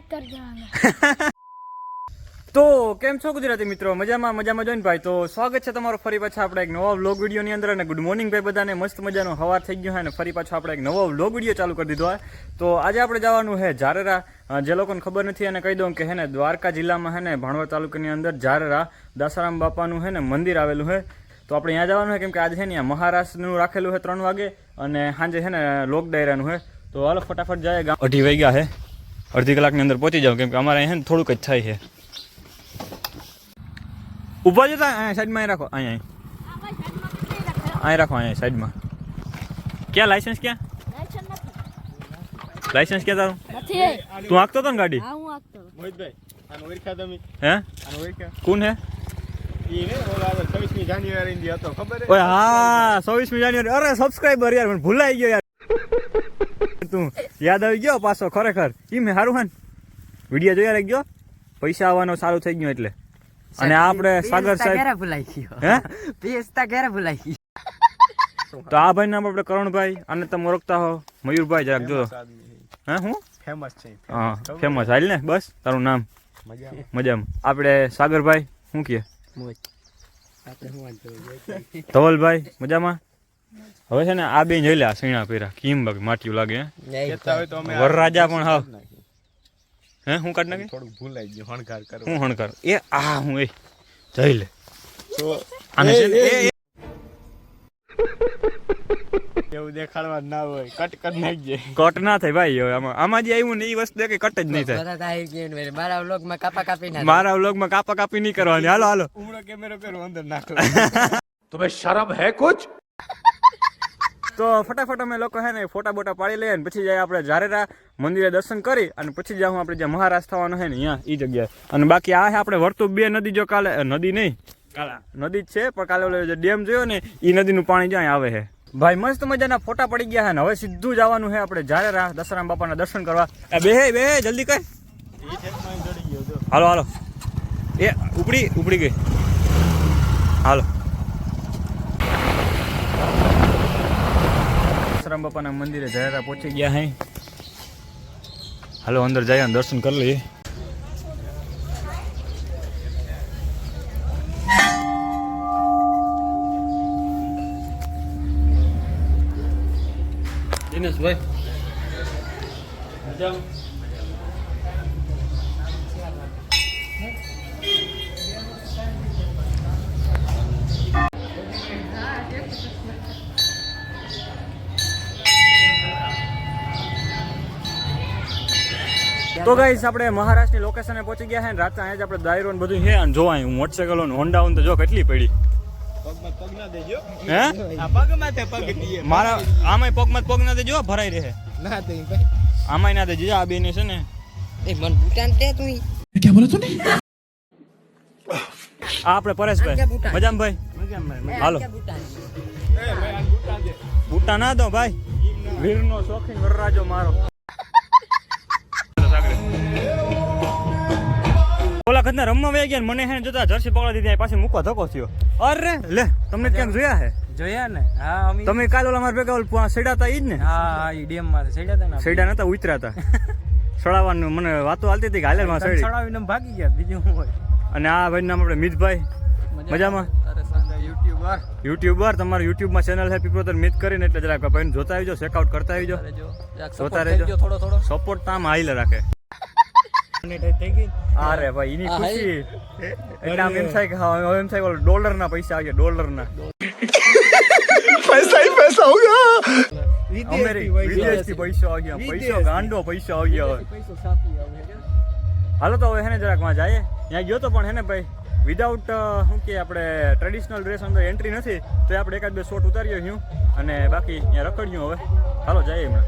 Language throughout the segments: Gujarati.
જવાના તો કેમ છો ગુજરાતી મિત્રો? મજામાં મજામાં જોઈને ભાઈ. તો સ્વાગત છે તમારો ફરી પાછા આપણે એક નવા વ્લોગ વિડીયોની અંદર. અને ગુડ મોર્નિંગ ભાઈ બધાને. મસ્ત મજાનો હવાર થઈ ગયો હોય અને ફરી પાછો આપણે એક નવો વ્લોગ વીડિયો ચાલુ કરી દીધો હોય તો આજે આપણે જવાનું છે ઝારેરા. જે લોકોને ખબર નથી અને કહી દઉં કે હે ને દ્વારકા જિલ્લામાં હે ને ભાણવડ તાલુકાની અંદર ઝારેરા દાસારામ બાપાનું હે ને મંદિર આવેલું છે. તો આપણે ત્યાં જવાનું છે કેમ કે આજે છે ને મહારાષ્ટ્રનું રાખેલું છે ત્રણ વાગે. અને સાંજે છે ને લોક ડાયરાનું છે. તો હાલો ફટાફટ જાય અઢી વાગ્યા છે. અડધી કલાકની અંદર પહોંચી જાવ કેમ કે અમારે અહીંયા છે ને થોડુંક જ થાય છે. ઊભા જતા અહીંયા સાઈડમાં અહીં રાખો અહીંયા અહીં રાખો અહીંયા સાઈડમાં. ક્યાં લાયસન્સ ક્યાં? લાયસન્સ ક્યાં તારું? નથી તું આંકતો હતો ને ગાડી? હા હું આપતો મોહિતભાઈ આનો ઓળખ્યા તમે? હે? આનો ઓળખ્યા કોણ હે? ઈ ને ઓલા છવ્વીસમી જાન્યુઆરી ની હતો ખબર હે? ઓય હા છવ્વીસમી જાન્યુઆરી. અરે સબસ્ક્રાઇબર યાર મને ભૂલાઈ ગયો યાર. તું. યાદ આવી ગયો પાછો ખરેખર. ઈ મેં સારું હે વીડિયો જોયા રહી ગયો પૈસા આવવાનો સારું થઈ ગયો એટલે. અને આ આપણે સાગર સાહેબ ભૂલાઈ ગયો? હે? પીએસતા ક્યારે ભૂલાઈ ગયો? તો આ ભાઈ નામ આપણે કરણભાઈ અને તમે ઓળખતા હો. મયુરભાઈ જરાક જો હે હું? ફેમસ છે હા ફેમસ હાલ ને બસ તારું નામ? મજામાં. મજામાં. આપણે સાગરભાઈ શું કહે ધવલભાઈ મજામાં? હવે છે ને આ બે જોઈ લે આ સીણા પહેર્યા. કેમ બાકી માટીયું લાગે હે? કહેતા હોય તો અમે વરરાજા પણ હા હે હું કાઢ નાખી? થોડું ભૂલાઈ ગયું હણકાર કરો. હું હણકાર એ આ હું એ. જઈ લે. તો આને છે ને એ- એ- એવું દેખાડવા ના હોય. Cut cut નાખજે. કટ ના થાય ભાઈ હવે આમાં. આમાં જે આવ્યું ને એ વસ્તુ કે કટ જ નહીં થાય. બધા આવી ગયું ને મારા વ્લોગમાં કાપા કાપી ના મારા વ્લોગમાં કાપા કાપી નહીં કરવાની. હાલો હાલો. ઉમળો કેમેરો કરો અંદર નાખો. તો ફટાફટ અમે લોકો હે ને ફોટા બોટા પાડી લઈએ અને પછી જાય આપણે જારેરા મંદિરે દર્શન કરી અને પછી જાઉં આપણે જ્યાં મહારાજ થવાનું છે ને અહીંયા એ જગ્યાએ. અને બાકી આ છે આપણે વર્તુ બે નદી જો કાલે નદી નહીં? કાલા. નદી જ છે પણ કાલે ઓલો જે ડેમ જોયો ને એ નદીનું પાણી જ્યાં આવે છે. ભાઈ મસ્ત મજાના ફોટા પડી ગયા છે ને હવે સીધું જવાનું છે આપણે ઝારેરા દશરામ બાપાના દર્શન કરવા. બે બે જલ્દી ગયો હાલો હાલો. એ ઉપડી ઉપડી ગઈ. હાલો. દશરામ બાપાના મંદિરે જયરા પહોંચી ગયા હે. હાલો અંદર જઈએ દર્શન કરી લઈએ. દિનેશભાઈ. મજામાં. તો ગાઈસ આપણે મહારાષ્ટ્રની લોકેશને પહોંચી ગયા છે ને રાતે અહીંયા જ આપણે દાયરો ને બધું છે અને જોવાય હું મોટરસાઇકલો ને હોન્ડા તો જો કેટલી પડી. પગમાં પગ ના દેજો. હે? આ પગમાં તે પગ દીએ મારા આમાંય પગમાં પગ ના દેજો ભરાઈ રહે. ના આમાંય ના દેજો આ બેને છે ને. આપણે પરેશભાઈ. મજામાં ભાઈ? હાલો. એ બુટા ના દો ભાઈ. વીરનો શોખીન વરરાજો મારો. ઓલા રમવા વહી ગયા મને હે જોતા જર્સી પકડા દીધી પાછી મૂકવા ધક્કો થયો. અરે લે તમને ક્યાંક જોયા હે? જોયા ને? હા અમે તમે કાલ ઓલા મારા ભેગા ઓલા સેડા હતા ઈ જ ને? હા હા ડેમમાં સેડ્યા હતા ને સેડા નતા ઉતરાતા. સડાવવાનું મને વાતો હાલતી હતી કે હાલે માં સડી? ચડાવીને ભાગી ગયા બીજું હોય? અને આ ભાઈ નામ આપણે મિતભાઈ. મજામાં? યુટ્યુબર. યુટ્યુબર તમારું યુટ્યુબમાં ચેનલ છે પીપોતર મિત કરીને એટલે જરાક ભાઈને જોતા આવજો ચેકઆઉટ કરતા આવજો જોતા રહેજો. થોડો થોડો. સપોર્ટ તામ હાઈલે રાખે. અરે ભાઈ એની ખુશી. એટલે આમ એમ થાય કે હા હવે એમ થાય ડોલર ના પૈસા આવી ગયા. ડોલર ના વિદેશથી પૈસા આવી ગયા પૈસા ગાંડો પૈસા આવી ગયો હવે પૈસો સાપી આવે હાલો તો હવે હેને જરાકમાં જાય ત્યાં ગયો તો પણ હેને ભાઈ વિધાઉટ શું કે આપણે ટ્રેડિશનલ ડ્રેસ અંદર એન્ટ્રી નથી તો આપણે એકાદ બે શોટ ઉતાર્યો હું અને બાકી ત્યાં રખડ્યું હવે. હાલો જઈએ હમણાં.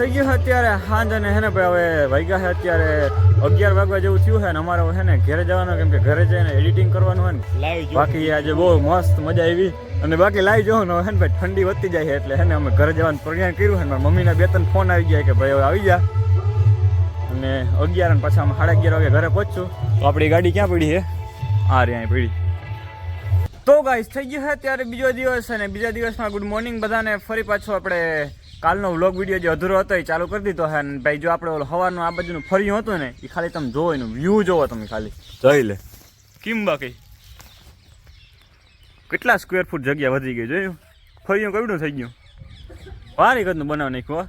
થઈ ગયું છે અત્યારે. સાંજ અને હે ને ભાઈ હવે વાગ્યા છે અત્યારે અગિયાર વાગવા જેવું થયું છે ને અમારે હે ને ઘરે જવાનું કેમ કે ઘરે જઈને એડિટિંગ કરવાનું હોય ને. લાઈવ બાકી આજે બહુ મસ્ત મજા આવી. અને બાકી લાવી ને હે ને ભાઈ ઠંડી વધતી જાય છે એટલે હે ને અમે ઘરે જવાનું પ્રયાણ કર્યું છે મારા મમ્મીના બે ત્રણ ફોન આવી ગયા કે ભાઈ હવે આવી ગયા અને અગિયાર અને પાછા અમે સાડા અગિયાર વાગે ઘરે પહોંચશું. તો આપણી ગાડી ક્યાં પડી છે? આ રે અહીં પડી. તો ગાઈસ થઈ ગયું છે ત્યારે બીજો દિવસ અને બીજા દિવસમાં ગુડ મોર્નિંગ બધાને. ફરી પાછો આપણે કાલનો વ્લોગ વીડિયો જે અધૂરો હતો એ ચાલુ કરી દીધો હા. અને ભાઈ જો આપણે ઓલો સવારનું આ બાજુનું ફર્યું હતું ને એ ખાલી તમે જોવો એનું વ્યૂ જોવો તમે ખાલી. જોઈ લે. કેમ બાકી? કેટલા સ્ક્વેર ફૂટ જગ્યા વધી ગઈ જોયું? ફર્યું કયું થઈ ગયું? વારી કદનું બનાવ નાખ્યું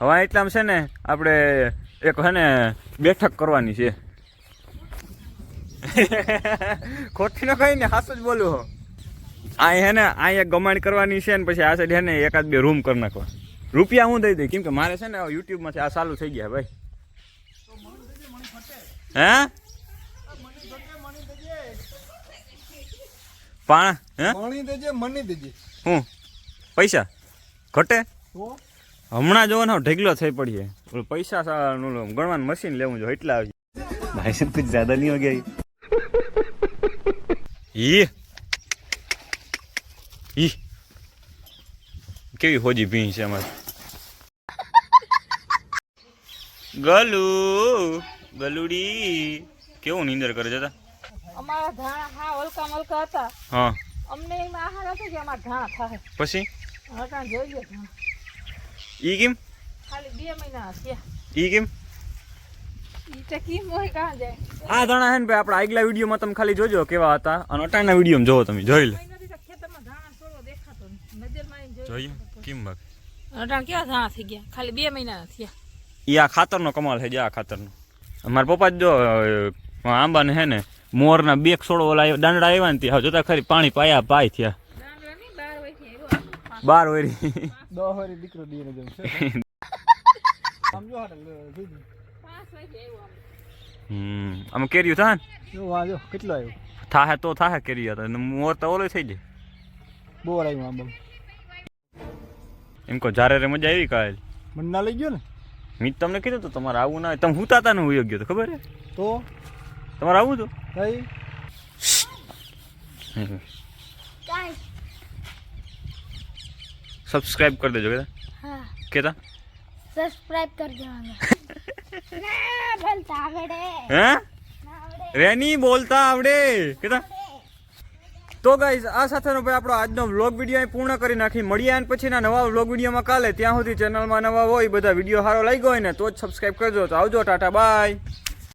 હવા હવે એટલામાં છે ને આપણે એક છે ને બેઠક કરવાની છે. ખોટી ન કઈ ને હાસું જ બોલું હો. આ હે ને અહીંયા ગમાણ કરવાની છે ને પછી આ સાઈડ હે ને એકાદ બે રૂમ કરી નાખવા. રૂપિયા હું દઈ દઈ કેમ કે મારે છે ને યુટ્યુબમાંથી આ ચાલુ થઈ ગયા ભાઈ. હે? પાણા હે? મણી દેજે મની દેજે. હું? પૈસા? ઘટે? હમણાં જોવો ને ઢેગલો થઈ પડીએ પૈસા ગણવાનું મશીન લેવું જો એટલા આવી ભાઈ સાહેબ કુછ જ્યાદા નહીં હો ગયા ઈ? ઈ કેવી હોજી ભીં છે અમારે. ગલુ ગલુડી કેવું નીંદર કરે જતા અમારા ધાણા હા ઓલકા મલકા હતા. હા. અમને એમાં આહાર હતો કે અમારા ધાણા થાય. પછી? હટાણ જોઈ લો ઈ કેમ? ખાલી બે મહિના હશે ઈ કેમ? આ દાણા હે ને ભાઈ આપણા આગલા વિડીયોમાં તમે ખાલી જોજો કેવા હતા. અને અટાણના વિડીયોમાં જોવો તમે જોઈ લે. જોઈએ જોયું કેમ બાકી અટાણ કેવા ધાણા થઈ ગયા? ખાલી બે મહિના થયા. ઈ આ ખાતરનો કમાલ છે જે આ ખાતરનો. મારા પપ્પા જ આંબા આંબાને હે ને મોરના બે છોડો ઓલા દાંડા દાંડડા આવ્યા ને ત્યાં જોતા ખરી પાણી પાયા પાય થયા. બાર વરી દસ વારી દીકરો દીને જમ છે. આમ હાલ. હમ આમાં કેરીયું થાય ને? જો વાજો કેટલો આવ્યો થાહે તો થાહે કેરીયું હતા મોર તો ઓલો થઈ જાય. બોર આવ્યો આમ બમ એમ કહો જ્યારે રે મજા આવી કાલ. મને ના લઈ ગયો ને? મેં તમને કીધું તો તમારે આવું ના હોય. તમે હું તાતા ને હું ગયો તો ખબર હે તો? તમારે આવું તો કઈ? સબસ્ક્રાઇબ કરી દેજો કેતા? હા. કેતા? સબસ્ક્રાઇબ કરી દેવાનું. ના બોલતા આવડે. હે? ના આવડે. રેની બોલતા આવડે કેતા? તો ગાઈઝ આ સાથેનો ભાઈ આપણો આજનો વ્લોગ વીડિયો પૂર્ણ કરી નાખી. મળીએ અને પછીના નવા વ્લોગ વિડીયોમાં કાલે. ત્યાં સુધી ચેનલમાં નવા હોય, બધા વીડિયો સારો લાગ્યો હોય ને, તો જ સબસ્ક્રાઇબ કરજો. તો આવજો, ટાટા બાય